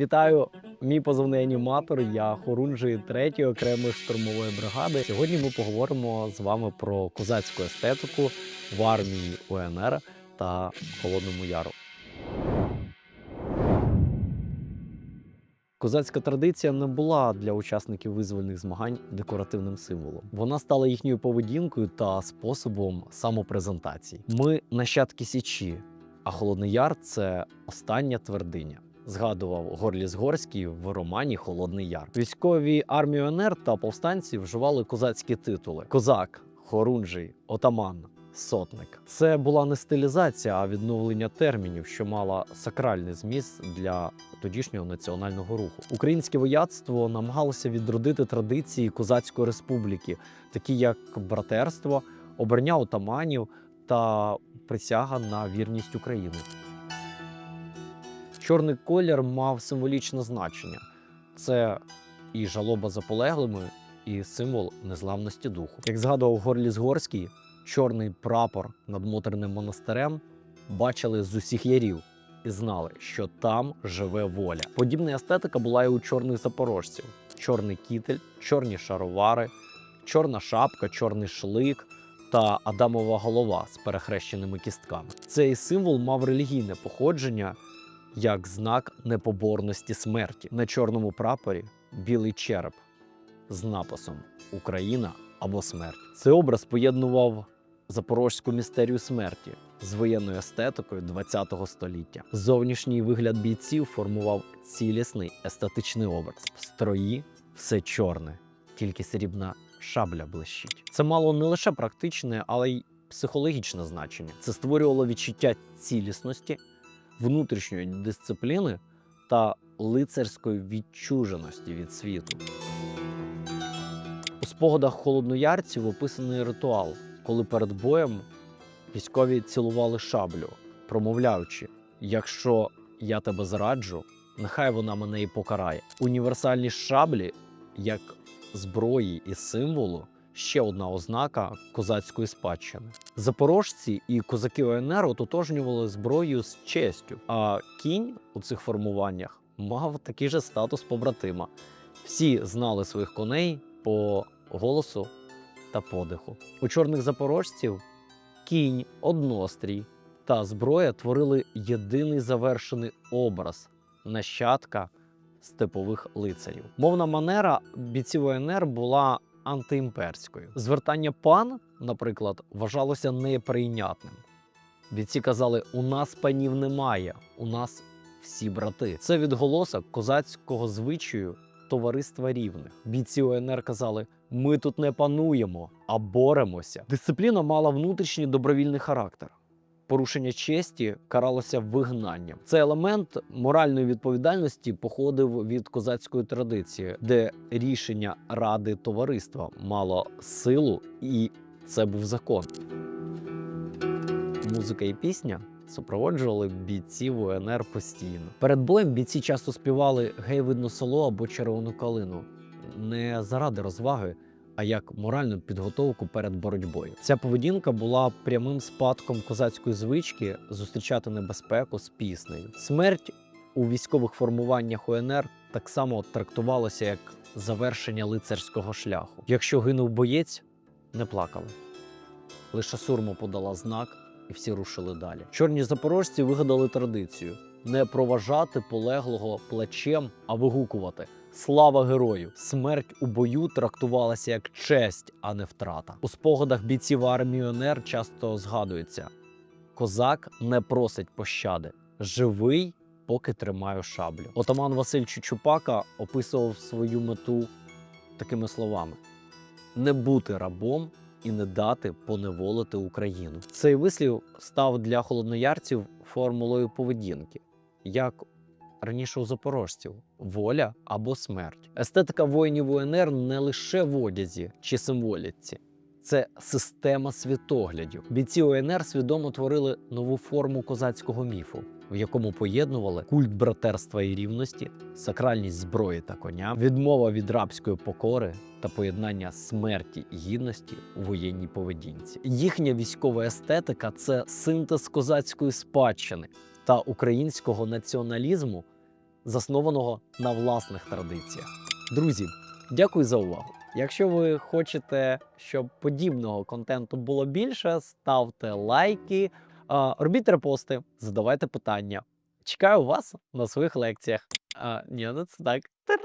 Вітаю, мій позивний аніматор. Я хорунжий 3-ї окремої штурмової бригади. Сьогодні ми поговоримо з вами про козацьку естетику в армії УНР та Холодному Яру. Козацька традиція не була для учасників визвольних змагань декоративним символом. Вона стала їхньою поведінкою та способом самопрезентації. Ми нащадки січі, а Холодний Яр це остання твердиня. Згадував Горліс Горський в романі Холодний Яр. Військові армії УНР та повстанці вживали козацькі титули: козак, хорунжий, отаман. Сотник це була не стилізація, а відновлення термінів, що мала сакральний зміст для тодішнього національного руху. Українське вояцтво намагалося відродити традиції козацької республіки, такі як братерство, обрання отаманів та присяга на вірність України. Чорний колір мав символічне значення. Це і жалоба за полеглими, і символ незламності духу. Як згадував Горліс Горський, чорний прапор над Моторним монастирем бачили з усіх ярів і знали, що там живе воля. Подібна естетика була і у чорних запорожців: чорний кітель, чорні шаровари, чорна шапка, чорний шлик та Адамова голова з перехрещеними кістками. Цей символ мав релігійне походження як знак непоборності смерті. На чорному прапорі білий череп з написом Україна або смерть. Цей образ поєднував запорозьку містерію смерті з воєнною естетикою ХХ століття. Зовнішній вигляд бійців формував цілісний естетичний образ. В строї все чорне, тільки срібна шабля блищить. Це мало не лише практичне, але й психологічне значення. Це створювало відчуття цілісності, внутрішньої дисципліни та лицарської відчуженості від світу. У спогадах холодноярців описаний ритуал, коли перед боєм військові цілували шаблю, промовляючи: якщо я тебе зраджу, нехай вона мене і покарає. Універсальні шаблі, як зброї і символу, ще одна ознака козацької спадщини. Запорожці і козаки ОНР ототожнювали зброю з честю, а кінь у цих формуваннях мав такий же статус побратима. Всі знали своїх коней по голосу та подиху. У чорних запорожців кінь, однострій та зброя творили єдиний завершений образ нащадка степових лицарів. Мовна манера бійців ОНР була антиімперською. Звертання пан, наприклад, вважалося неприйнятним. Бійці казали: у нас панів немає, у нас всі брати. Це відголосок козацького звичаю товариства рівних. Бійці ОНР казали: ми тут не пануємо, а боремося. Дисципліна мала внутрішній добровільний характер. Порушення честі каралося вигнанням. Цей елемент моральної відповідальності походив від козацької традиції, де рішення ради товариства мало силу, і це був закон. Музика і пісня супроводжували бійців УНР постійно. Перед боєм бійці часто співали гей видно село або червону калину не заради розваги, а як моральну підготовку перед боротьбою. Ця поведінка була прямим спадком козацької звички зустрічати небезпеку з піснею. Смерть у військових формуваннях УНР так само трактувалася як завершення лицарського шляху. Якщо гинув боєць, не плакали. Лише сурма подала знак, і всі рушили далі. Чорні запорожці вигадали традицію не проважати полеглого плечем, а вигукувати. Слава герою! Смерть у бою трактувалася як честь, а не втрата. У спогадах бійців армії ОНР часто згадується: козак не просить пощади, живий, поки тримаю шаблю. Отаман Василь Чучупака описував свою мету такими словами: не бути рабом і не дати поневолити Україну. Цей вислів став для холодноярців формулою поведінки. Як раніше у запорожців воля або смерть. Естетика воїнів УНР не лише в одязі чи символіці. Це система світоглядів. Бійці УНР свідомо творили нову форму козацького міфу, в якому поєднували культ братерства і рівності, сакральність зброї та коня, відмова від рабської покори та поєднання смерті і гідності у воєнній поведінці. Їхня військова естетика це синтез козацької спадщини та українського націоналізму заснованого на власних традиціях. Друзі, дякую за увагу. Якщо ви хочете, щоб подібного контенту було більше, ставте лайки, робіть репости, задавайте питання. Чекаю вас на своїх лекціях. А, ні, ну це так.